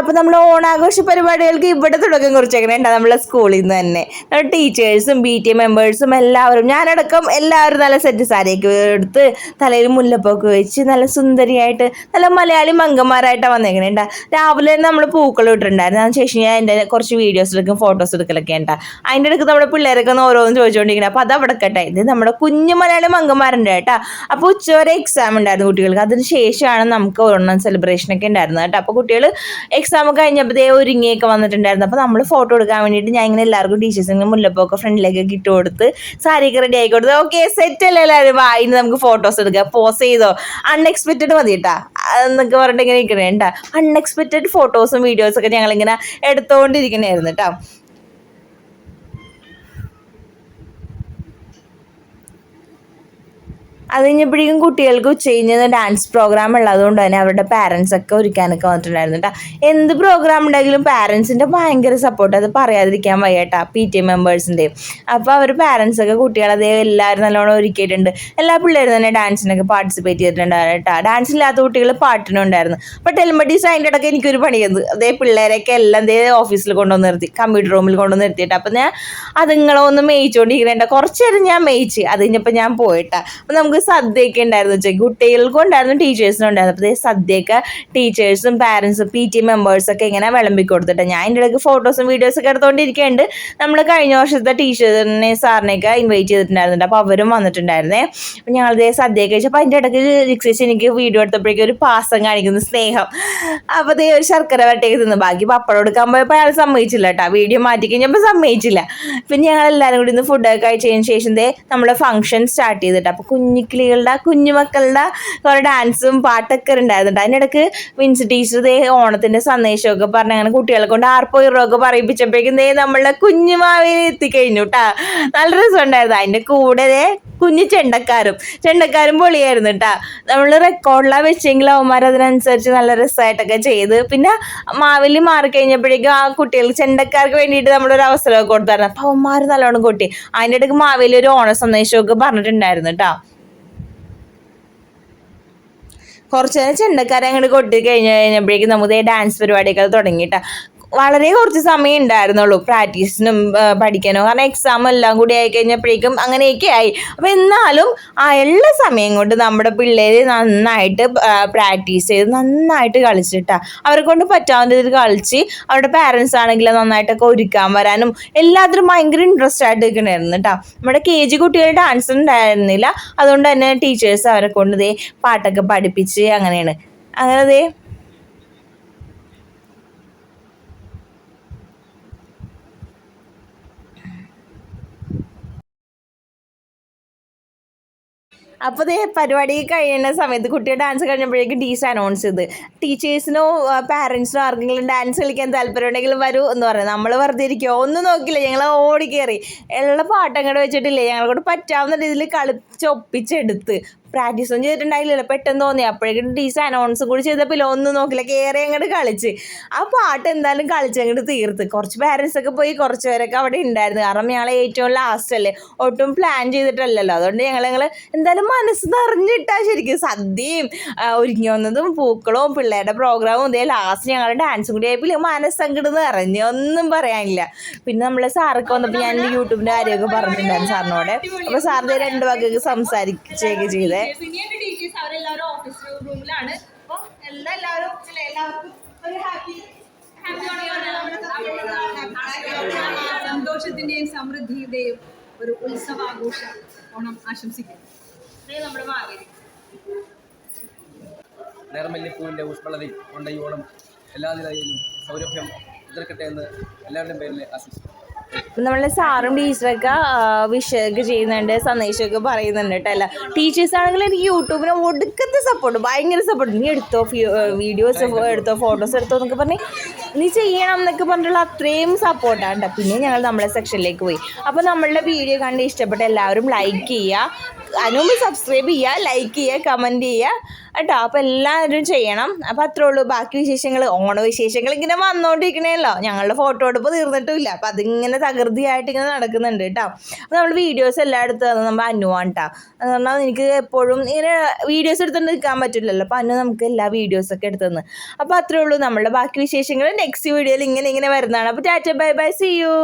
അപ്പോൾ നമ്മൾ ഓണാഘോഷ പരിപാടികൾക്ക് ഇവിടെ തുടക്കം കുറിച്ചേക്കണേ. ഉണ്ടാ നമ്മളെ സ്കൂളിൽ നിന്ന് തന്നെ. നമ്മുടെ ടീച്ചേഴ്സും ബി ടി മെമ്പേഴ്സും എല്ലാവരും ഞാനടക്കം എല്ലാവരും നല്ല സെറ്റ് സാരിയൊക്കെ എടുത്ത് തലയിൽ മുല്ലപ്പൊക്കെ വെച്ച് നല്ല സുന്ദരിയായിട്ട് നല്ല മലയാളി മങ്കന്മാരായിട്ടാണ് വന്നേക്കണേ. ഉണ്ടാ രാവിലെ നമ്മൾ പൂക്കൾ ഇട്ടിട്ടുണ്ടായിരുന്നു. അതിന് ശേഷം ഞാൻ എന്റെ കുറച്ച് വീഡിയോസ് എടുക്കും ഫോട്ടോസ് എടുക്കലൊക്കെ ഉണ്ടാ അതിന്റെ അടുത്ത് നമ്മുടെ പിള്ളേരൊക്കെ ഒന്ന് ഓരോന്ന് ചോദിച്ചുകൊണ്ടിരിക്കണം അപ്പോൾ അത് അവിടെ കേട്ടെ ഇത് നമ്മുടെ കുഞ്ഞു മലയാളി മങ്കന്മാരുണ്ട് കേട്ടോ. അപ്പോൾ ഉച്ചവരെ എക്സാം ഉണ്ടായിരുന്നു കുട്ടികൾക്ക്. അതിന് ശേഷമാണ് നമുക്ക് ഓണം സെലിബ്രേഷനൊക്കെ ഉണ്ടായിരുന്നത് കേട്ടോ. അപ്പോൾ കുട്ടികൾ എക്സാം കഴിഞ്ഞപ്പോഴത്തേ ഒരുങ്ങിയൊക്കെ വന്നിട്ടുണ്ടായിരുന്നു. അപ്പോൾ നമ്മൾ ഫോട്ടോ എടുക്കാൻ വേണ്ടിയിട്ട് ഞാൻ ഇങ്ങനെ എല്ലാവർക്കും ടീച്ചേഴ്സിന് മുല്ലപ്പൊക്കെ ഫ്രണ്ടിലേക്കൊക്കെ ഇട്ട് കൊടുത്ത് സാരിയൊക്കെ റെഡി ആയി കൊടുത്ത്. ഓക്കെ സെറ്റ് അല്ലേ എല്ലാവരും? വാ ഇനി നമുക്ക് ഫോട്ടോസ് എടുക്കാം. പോസ് ചെയ്തോ? അൺഎക്സ്പെക്റ്റഡ് മതി കേട്ടാ എന്നൊക്കെ പറഞ്ഞിട്ട് ഇങ്ങനെ ഇരിക്കണേ കേട്ടാ അൺഎക്സ്പെക്റ്റഡ് ഫോട്ടോസും വീഡിയോസും ഒക്കെ ഞങ്ങളിങ്ങനെ എടുത്തുകൊണ്ടിരിക്കണായിരുന്നു കേട്ടോ അത് കഴിഞ്ഞപ്പോഴേക്കും കുട്ടികൾക്ക് ഉച്ച കഴിഞ്ഞ് ഡാൻസ് പ്രോഗ്രാം ഉള്ളതുകൊണ്ട് തന്നെ അവരുടെ പാരൻസ് ഒക്കെ ഒരുക്കാനൊക്കെ വന്നിട്ടുണ്ടായിരുന്നു കേട്ടോ എന്ത് പ്രോഗ്രാം ഉണ്ടെങ്കിലും പാരൻസിന്റെ ഭയങ്കര സപ്പോർട്ട് അത് പറയാതിരിക്കാൻ വയ്യ കേട്ടോ പി ടി മെമ്പേഴ്സിന്റെയും അപ്പോൾ അവർ പാരൻസൊക്കെ ഒക്കെ കുട്ടികളതേ എല്ലാവരും നല്ലോണം ഒരുക്കിയിട്ടുണ്ട്. എല്ലാ പിള്ളേരും തന്നെ ഡാൻസിനൊക്കെ പാർട്ടിസിപ്പേറ്റ് ചെയ്തിട്ടുണ്ടായിരുന്നു കേട്ടോ ഡാൻസ് ഇല്ലാത്ത കുട്ടികൾ പാട്ടിനും ഉണ്ടായിരുന്നു. അപ്പോൾ ടെലിമഡീസ് അതിന്റെ ഇടയ്ക്ക് എനിക്കൊരു പണി ചെയ്തു അതേ പിള്ളേരെയൊക്കെ എല്ലാം ദേ ഓഫീസിൽ കൊണ്ടുവന്ന് നിർത്തി കമ്പ്യൂട്ടർ റൂമിൽ കൊണ്ടുവന്ന് നിർത്തിയിട്ട്. അപ്പോൾ ഞാൻ അതുങ്ങളൊന്ന് ഒന്ന് മേയിച്ചുകൊണ്ടിരിക്കണേണ്ട കുറച്ച് നേരം ഞാൻ മേയിച്ച് അത് കഴിഞ്ഞപ്പോൾ ഞാൻ പോയിട്ടാ അപ്പം നമുക്ക് സദ്യയൊക്കെ ഉണ്ടായിരുന്നു കുട്ടികൾക്കും ഉണ്ടായിരുന്നു ടീച്ചേഴ്സിനും ഉണ്ടായിരുന്നു. അപ്പോൾ സദ്യയൊക്കെ ടീച്ചേഴ്സും പാരൻസും പി ടി മെമ്പേഴ്സൊക്കെ ഇങ്ങനെ വിളമ്പി കൊടുത്തിട്ട് ഞാൻ അതിന്റെ ഇടയ്ക്ക് ഫോട്ടോസും വീഡിയോസൊക്കെ എടുത്തുകൊണ്ടിരിക്കുന്നുണ്ട് നമ്മൾ കഴിഞ്ഞ വർഷത്തെ ടീച്ചറിനെ സാറിനെയൊക്കെ ഇൻവൈറ്റ് ചെയ്തിട്ടുണ്ടായിരുന്നുണ്ട്. അപ്പോൾ അവരും വന്നിട്ടുണ്ടായിരുന്നേ. അപ്പോൾ ഞങ്ങൾ ദേ കഴിച്ചു അപ്പോൾ അതിന്റെ ഇടയ്ക്ക് ജിക്സേച്ച് എനിക്ക് വീഡിയോ എടുത്തപ്പോഴേക്കും ഒരു പാസം കാണിക്കുന്നു സ്നേഹം. അപ്പോൾ ദേ ഒരു ശർക്കര വട്ടയൊക്കെ തിന്നു. ബാക്കി പപ്പടം എടുക്കാൻ പോയപ്പോൾ അയാൾ സമ്മതിച്ചില്ല കേട്ടോ. വീഡിയോ മാറ്റി കഴിഞ്ഞപ്പോൾ സമ്മതിച്ചില്ല. പിന്നെ ഞങ്ങൾ എല്ലാവരും കൂടി ഇന്ന് ഫുഡൊക്കെ കഴിച്ചതിന് ശേഷം ദേ നമ്മുടെ ഫംഗ്ഷൻ സ്റ്റാർട്ട് ചെയ്തിട്ട് അപ്പോൾ കുഞ്ഞിക്കിളികളുടെ കുഞ്ഞുമക്കളുടെ കുറേ ഡാൻസും പാട്ടൊക്കെ ഉണ്ടായിരുന്നുണ്ട്. അതിനിടയ്ക്ക് വിൻസ് ടീച്ചർ ദേ ഓണത്തിന്റെ സന്ദേശമൊക്കെ പറഞ്ഞ് അങ്ങനെ കുട്ടികളെ കൊണ്ട് ആർപ്പോ ഇറൊക്കെ പറയിപ്പിച്ചപ്പോഴേക്കും ദേ നമ്മളുടെ കുഞ്ഞുമാവിയിൽ എത്തിക്കഴിഞ്ഞു കേട്ടാ നല്ല രസമുണ്ടായിരുന്നു. അതിന്റെ കൂടെ ദേ കുഞ്ഞു ചെണ്ടക്കാരും ചെണ്ടക്കാരും പൊളിയായിരുന്നു കേട്ടാ നമ്മൾ റെക്കോർഡിലാണ് വെച്ചെങ്കിൽ അവന്മാർ അതിനനുസരിച്ച് നല്ല രസമായിട്ടൊക്കെ ചെയ്ത്. പിന്നെ മാവിലി മാറി കഴിഞ്ഞപ്പോഴേക്കും ആ കുട്ടികൾ ചെണ്ടക്കാർക്ക് വേണ്ടിയിട്ട് നമ്മളൊരു അവസരമൊക്കെ കൊടുത്തായിരുന്നു. അപ്പം അവന്മാർ നല്ലോണം കൊട്ടി. അതിന്റെ ഇടയ്ക്ക് മാവേലി ഒരു ഓണ സന്ദേശമൊക്കെ പറഞ്ഞിട്ടുണ്ടായിരുന്നു കേട്ടോ കുറച്ച് നേരം ചെണ്ടക്കാരെ അങ്ങോട്ട് കൊട്ടി കഴിഞ്ഞ് കഴിഞ്ഞപ്പോഴേക്കും നമുക്ക് ഡാൻസ് പരിപാടിയൊക്കെ തുടങ്ങിയിട്ടാ. വളരെ കുറച്ച് സമയം ഉണ്ടായിരുന്നുള്ളൂ പ്രാക്ടീസിനും പഠിക്കാനും. കാരണം എക്സാം എല്ലാം കൂടി ആയി കഴിഞ്ഞപ്പോഴേക്കും അങ്ങനെയൊക്കെ ആയി. അപ്പം എന്നാലും ആ എല്ലാ സമയം കൊണ്ട് നമ്മുടെ പിള്ളേർ നന്നായിട്ട് പ്രാക്ടീസ് ചെയ്ത് നന്നായിട്ട് കളിച്ചിട്ടാ. അവരെ കൊണ്ട് പറ്റാവുന്ന രീതിയിൽ കളിച്ച് അവരുടെ പാരൻസ് ആണെങ്കിലും നന്നായിട്ടൊക്കെ ഒരുക്കാൻ വരാനും എല്ലാത്തിനും ഭയങ്കര ഇൻട്രസ്റ്റ് ആയിട്ട് നിൽക്കണമായിരുന്നു കേട്ടോ നമ്മുടെ കെ ജി കുട്ടികൾ ഡാൻസ് ഉണ്ടായിരുന്നില്ല. അതുകൊണ്ട് തന്നെ ടീച്ചേഴ്സ് അവരെ കൊണ്ട് ഇതേ പാട്ടൊക്കെ പഠിപ്പിച്ച് അങ്ങനെയാണ്. അങ്ങനെ ദേ അപ്പോൾ ദേ പരിപാടി കഴിയുന്ന സമയത്ത് കുട്ടിയുടെ ഡാൻസ് കഴിഞ്ഞപ്പോഴേക്കും ടീച്ചർ അനൗൺസ് ചെയ്ത്. ടീച്ചേഴ്സിനോ പാരൻസിനോ ആർക്കെങ്കിലും ഡാൻസ് കളിക്കാൻ താല്പര്യം ഉണ്ടെങ്കിൽ വരൂ എന്ന് പറഞ്ഞു. നമ്മൾ വെറുതെ ഇരിക്കുക ഒന്നും നോക്കില്ല. ഞങ്ങൾ ഓടി കയറി ഉള്ള പാട്ട് അങ്ങോട്ട് വെച്ചിട്ടില്ലേ? ഞങ്ങളെ പറ്റാവുന്ന രീതിയിൽ കളിച്ച് പ്രാക്ടീസ് ഒന്നും ചെയ്തിട്ടുണ്ടായില്ലല്ലോ. പെട്ടെന്ന് തോന്നി. അപ്പോഴേക്കും ടീച്ചർ അനൗൺസും കൂടി ചെയ്തപ്പോൾ ഒന്നും നോക്കില്ല. കയറി അങ്ങോട്ട് കളിച്ച്. ആ പാട്ട് എന്തായാലും കളിച്ച് അങ്ങോട്ട് തീർത്ത്. കുറച്ച് പാരൻസ് ഒക്കെ പോയി കുറച്ച് പേരൊക്കെ അവിടെ ഉണ്ടായിരുന്നു കാരണം ഞങ്ങളെ ഏറ്റവും ലാസ്റ്റ് അല്ലേ? ഒട്ടും പ്ലാൻ ചെയ്തിട്ടല്ലല്ലോ. അതുകൊണ്ട് ഞങ്ങൾ ഞങ്ങൾ എന്തായാലും മനസ്സ് നിറഞ്ഞിട്ടാ ശരിക്കും സദ്യയും ഒരുങ്ങി വന്നതും പൂക്കളും പിള്ളേരുടെ പ്രോഗ്രാമും ഇതേ ലാസ്റ്റ് ഞങ്ങളുടെ ഡാൻസും കൂടി ആയപ്പോൾ മനസ്സങ്ങോട്ട് നിറഞ്ഞു. ഒന്നും പറയാനില്ല. പിന്നെ നമ്മളെ സാറൊക്കെ വന്നപ്പോൾ ഞാൻ യൂട്യൂബിന്റെ കാര്യമൊക്കെ പറഞ്ഞിട്ടുണ്ടായിരുന്നു സാറിനോട്. അപ്പോൾ സാറിന്റെ രണ്ട് വാക്കൊക്കെ സംസാരിക്കുകയൊക്കെ ചെയ്തേ. സീനിയർ ടീച്ചേഴ്സ് അവരെല്ലാവരും ഓഫീസ് റൂമിലാണ് അപ്പൊ എല്ലാ എല്ലാവരും അല്ലേ, എല്ലാവർക്കും ഒരു ഹാപ്പി സന്തോഷത്തിന്റെയും സമൃദ്ധിയുടെയും ഒരു ഉത്സവാഘോഷ ഓണം ആശംസിക്കുന്നു. നമ്മുടെ മാവേലി. നേർമല്യപ്പൂവിന്റെ ഊഷ്മളതയിൽ കൊണ്ട ഈ ഓണം എല്ലാ നിലയിലും സൗരഭ്യം എതിർക്കട്ടെ എന്ന് എല്ലാവരുടെയും പേരിൽ ആശംസിക്കുന്നു. നമ്മളെ സാറും ടീച്ചറൊക്കെ വിഷയൊക്കെ ചെയ്യുന്നുണ്ട് സന്ദേശമൊക്കെ പറയുന്നുണ്ട് കേട്ടോ അല്ല ടീച്ചേഴ്സ് ആണെങ്കിൽ എനിക്ക് യൂട്യൂബിനെ ഒടുക്കത്തെ സപ്പോർട്ട് ഭയങ്കര സപ്പോർട്ട് നീ എടുത്തോ വീഡിയോസ് എടുത്തോ ഫോട്ടോസ് എടുത്തോ എന്നൊക്കെ പറഞ്ഞ് നീ ചെയ്യണം എന്നൊക്കെ പറഞ്ഞിട്ടുള്ള അത്രയും സപ്പോർട്ടാണ് കേട്ടോ. പിന്നെ ഞങ്ങൾ നമ്മളെ സെക്ഷനിലേക്ക് പോയി. അപ്പോൾ നമ്മളുടെ വീഡിയോ കണ്ട് ഇഷ്ടപ്പെട്ട എല്ലാവരും ലൈക്ക് ചെയ്യുക. അതിന് സബ്സ്ക്രൈബ് ചെയ്യുക ലൈക്ക് ചെയ്യുക കമന്റ് ചെയ്യുക. കേട്ടോ അപ്പോൾ എല്ലാവരും ചെയ്യണം. അപ്പോൾ അത്രേ ഉള്ളൂ. ബാക്കി വിശേഷങ്ങൾ ഓണവിശേഷങ്ങൾ ഇങ്ങനെ വന്നുകൊണ്ടിരിക്കണേല്ലോ ഞങ്ങളുടെ ഫോട്ടോ എടുപ്പ് തീർന്നിട്ടില്ല അപ്പോൾ അതിങ്ങനെ തകൃതിയായിട്ട് ഇങ്ങനെ നടക്കുന്നുണ്ട് കേട്ടോ. അപ്പോൾ നമ്മൾ വീഡിയോസ് എല്ലായിടത്തും അത് നമ്മൾ അനുവാണ് കേട്ടോ എന്ന് പറഞ്ഞാൽ എനിക്ക് എപ്പോഴും ഇങ്ങനെ വീഡിയോസ് എടുത്തുകൊണ്ട് നിൽക്കാൻ പറ്റില്ലല്ലോ. അപ്പോൾ അനു നമുക്ക് എല്ലാ വീഡിയോസൊക്കെ എടുത്തെന്ന് അപ്പോൾ അത്രേ ഉള്ളൂ. നമ്മളുടെ ബാക്കി വിശേഷങ്ങൾ നെക്സ്റ്റ് വീഡിയോയിൽ ഇങ്ങനെ ഇങ്ങനെ വരുന്നതാണ്. അപ്പോൾ tata bye bye. See you